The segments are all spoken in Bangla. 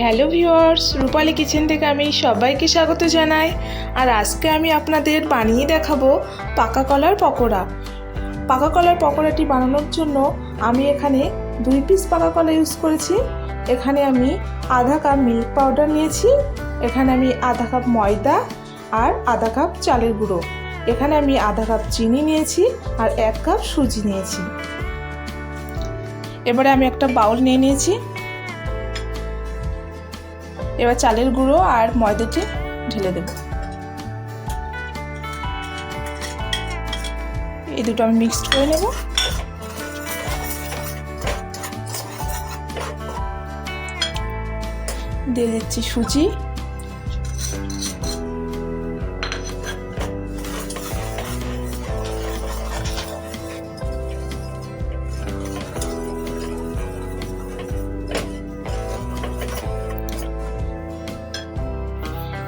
হ্যালো ভিওয়ার্স রূপালী কিচেন থেকে আমি সবাইকে স্বাগত জানাই। আর আজকে আমি আপনাদের বানিয়ে দেখাবো পাকা কলার পকোড়া। পাকা কলার পকোড়াটি বানানোর জন্য আমি এখানে দুই পিস পাকা কলা ইউজ করেছি। এখানে আমি আধা কাপ মিল্ক পাউডার নিয়েছি। এখানে আমি আধা কাপ ময়দা আর আধা কাপ চালের গুঁড়ো। এখানে আমি আধা কাপ চিনি নিয়েছি আর এক কাপ সুজি নিয়েছি। এবারে আমি একটা বাউল নিয়ে নিয়েছি। এবার চালের গুঁড়ো আর ময়দাটি ঢেলে দেব। এই দুটো আমি মিক্সড করে নেব। দিয়ে দিচ্ছি সুজি।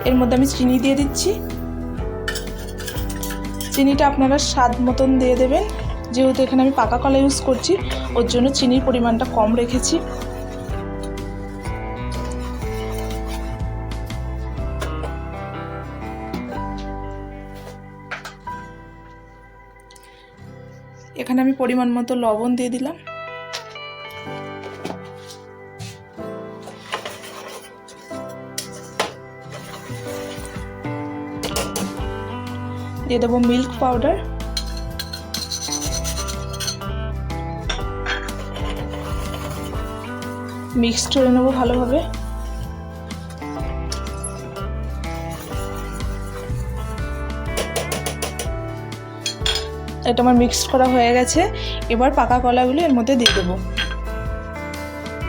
এর মধ্যে আমি চিনি দিয়ে দিচ্ছি। চিনিটা আপনারা স্বাদ মতন দিয়ে দেবেন। যেহেতু এখানে আমি পাকা কলা ইউজ করছি, ওর জন্য চিনির পরিমাণটা কম রেখেছি। এখানে আমি পরিমাণ মতো লবণ দিয়ে দিলাম। দিয়ে দেবো মিল্ক পাউডার মিক্সড করে নেব ভালোভাবে। এটা আমার মিক্সড করা হয়ে গেছে। এবার পাকা কলাগুলো এর মধ্যে দিয়ে দেবো।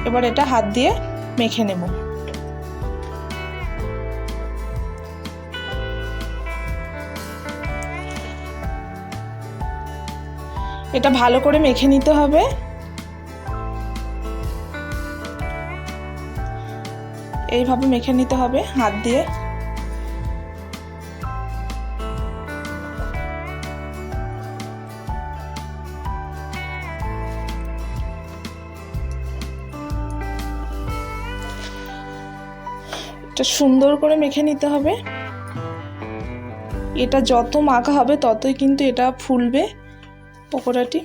এবার এটা হাত দিয়ে মেখে নেব। এটা ভালো করে মেখে নিতে হবে। এইভাবে মেখে নিতে হবে হাত দিয়ে। এটা সুন্দর করে মেখে নিতে হবে। এটা যত মাখা হবে ততই কিন্তু এটা ফুলবে। পকোড়াটি।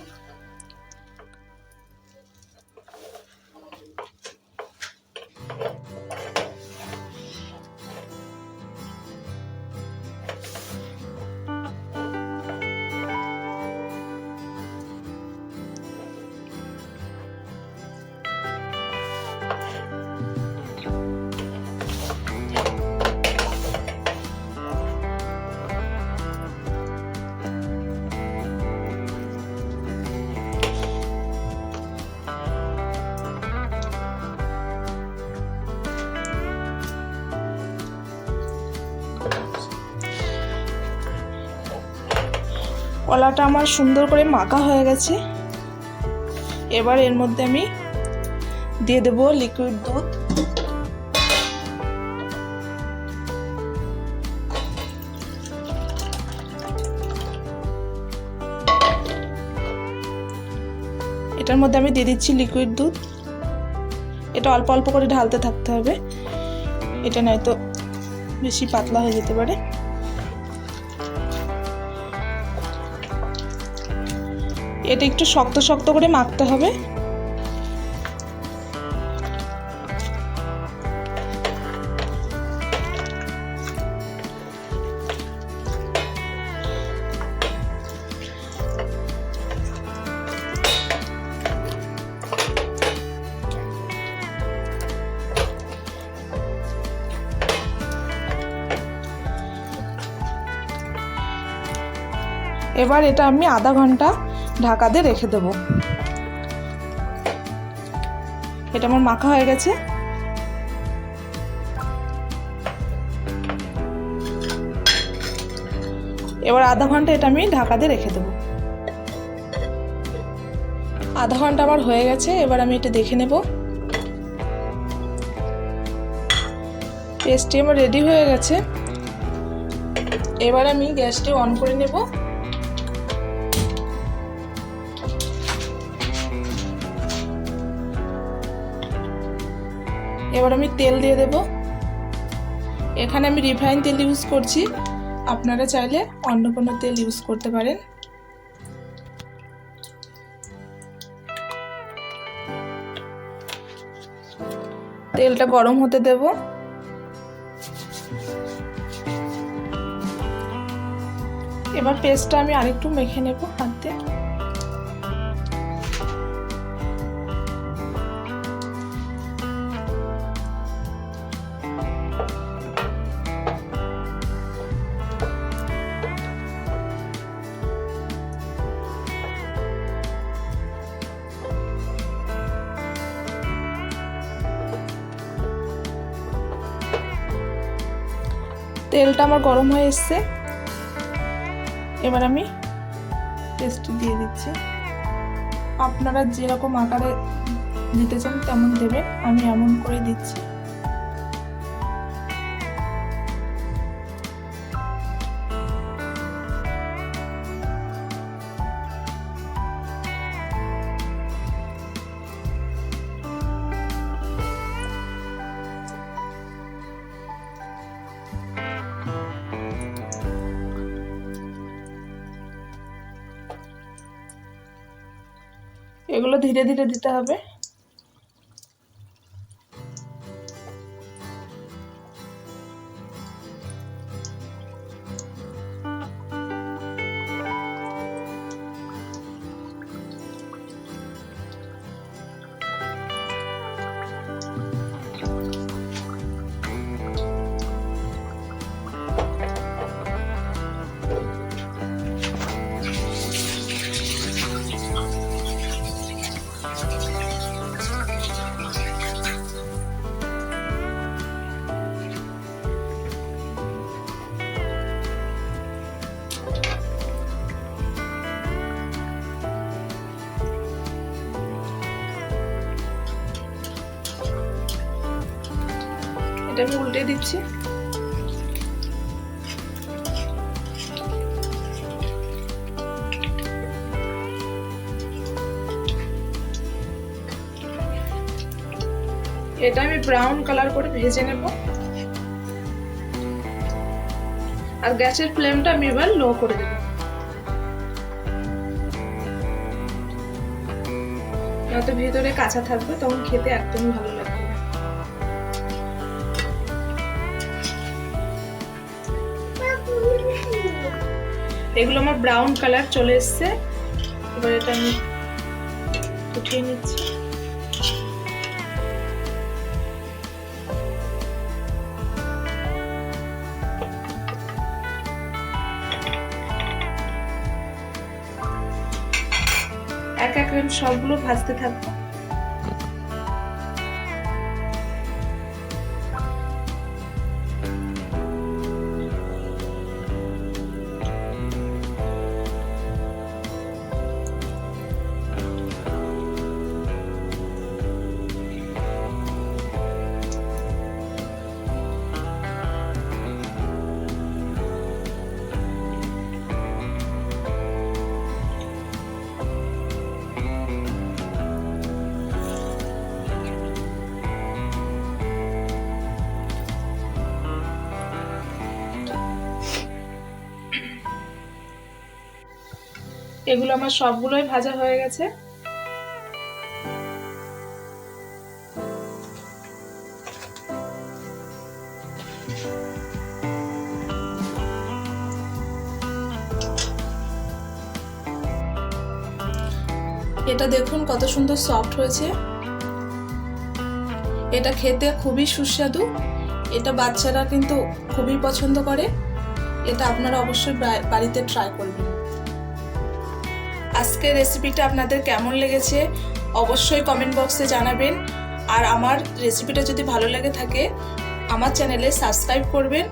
কলাটা আমার সুন্দর করে মাখা হয়ে গেছে। এবার এর মধ্যে আমি দিয়ে দেবো লিকুইড দুধ। এটার মধ্যে আমি দিয়ে দিচ্ছি লিকুইড দুধ। এটা অল্প অল্প করে ঢালতে থাকতে হবে। এটা নয়তো বেশি পাতলা হয়ে যেতে পারে। এটা একটু শক্ত শক্ত করে মাখতে হবে। এবার এটা আমি আধা ঘণ্টা ঢাকা দিয়ে রেখে দেব। এটা আমার মাখা হয়ে গেছে। এবার আধা ঘণ্টা এটা আমি ঢাকা দিয়ে রেখে দেবো। আধা ঘণ্টা আমার হয়ে গেছে, এবার আমি এটা দেখে নেব। পেস্টটি আমার রেডি হয়ে গেছে। এবার আমি গ্যাসটি অন করে নেব। এবার আমি তেল দিয়ে দেব। এখানে আমি রিফাইন তেল ইউজ করছি। আপনারা চাইলে অন্য কোনো তেল ইউজ করতে পারেন। তেলটা গরম হতে দেব। এবার পেস্টটা আমি আরেকটু মেখে নেব হাত। দিয়ে তেলটা আমার গরম হয়ে এসছে। এবার আমি পেস্ট দিয়ে দিচ্ছি। আপনারা যেরকম আকারে দিতে চান তেমন দেবেন, আমি এমন করে দিচ্ছি। এগুলো ধীরে ধীরে দিতে হবে। আমি উল্টে দিচ্ছি। এটা আমি ব্রাউন কালার করে ভেজে নেব। আর গ্যাসের ফ্লেমটা আমি এবার লো করে দেব। নয়তো ভিতরে কাঁচা থাকবে তখন খেতে একদমই ভালো লাগবে এগুলো আমার ব্রাউন কালার চলে এসছে। এবার এটা আমি উঠিয়ে নিচ্ছি। এক এক সবগুলো ভাজতে থাকব। এগুলো আমার সবগুলোই ভাজা হয়ে গেছে। এটা দেখুন কত সুন্দর সফট হয়েছে। এটা খেতে খুবই সুস্বাদু। এটা বাচ্চারা কিন্তু খুবই পছন্দ করে। এটা আপনারা অবশ্যই বাড়িতে ট্রাই করবেন। আজকের রেসিপিটা আপনাদের কেমন লেগেছে, অবশ্যই কমেন্ট বক্সে জানাবেন। আর আমার রেসিপিটা যদি ভালো লেগে থাকে, আমার চ্যানেলে সাবস্ক্রাইব করবেন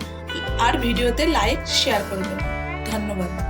আর ভিডিওতে লাইক শেয়ার করবেন। ধন্যবাদ।